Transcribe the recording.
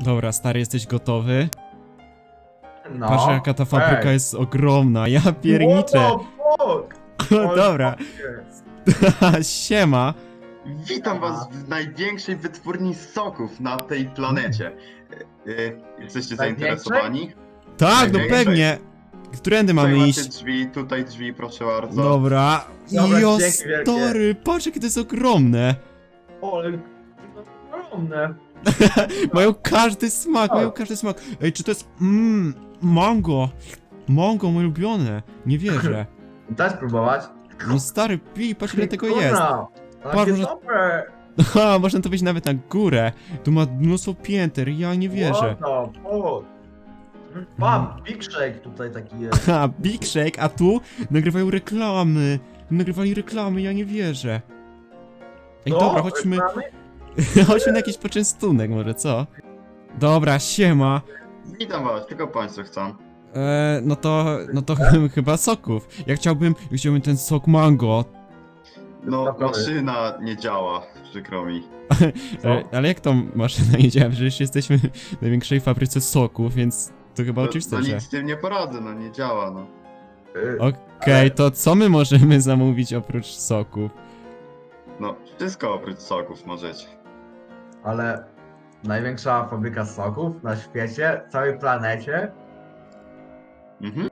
Dobra, stary, jesteś gotowy? No. Patrz jaka ta fabryka Ej. jest ogromna, ja pierniczę. What the fuck? Dobra, siema. Witam was w największej wytwórni soków na tej planecie. Y, y, Jesteście zainteresowani? Tak, no Największej. pewnie. Którędy mamy iść? drzwi, tutaj drzwi, proszę bardzo. Dobra. Dobra, Jo, dzięki wielkie. stary, patrz jakie to jest ogromne. O, ale... Ogromne. Mają każdy smak, Tak. mają każdy smak. Ej, czy to jest... Mmm, mango. Mango, moje ulubione. Nie wierzę. Daj spróbować. No stary, pij, patrz ile tego jest. Kurna, Takie może- dobre. Ha, można to być nawet na górę. Tu ma mnóstwo pięter, ja nie wierzę. What the fuck? Mam, Big Shake tutaj taki jest. Ha, Big Shake, a tu nagrywają reklamy. Nagrywali reklamy, ja nie wierzę. Ej, No, dobra, chodźmy, reklamy? chodźmy na jakiś poczęstunek może, co? Dobra, siema. Witam was, tylko państwo chcą. E, no to, no to chyba soków. Ja chciałbym, chciałbym ten sok mango. No, maszyna nie działa, przykro mi. E, ale jak to maszyna nie działa? Przecież jesteśmy w największej fabryce soków, więc to chyba No, oczywiste, no że... nic z tym nie poradzę, no nie działa, no. Y, Okej, to co my możemy zamówić oprócz soków? No, wszystko oprócz soków możecie. Ale największa fabryka soków na świecie, całej planecie. Mhm.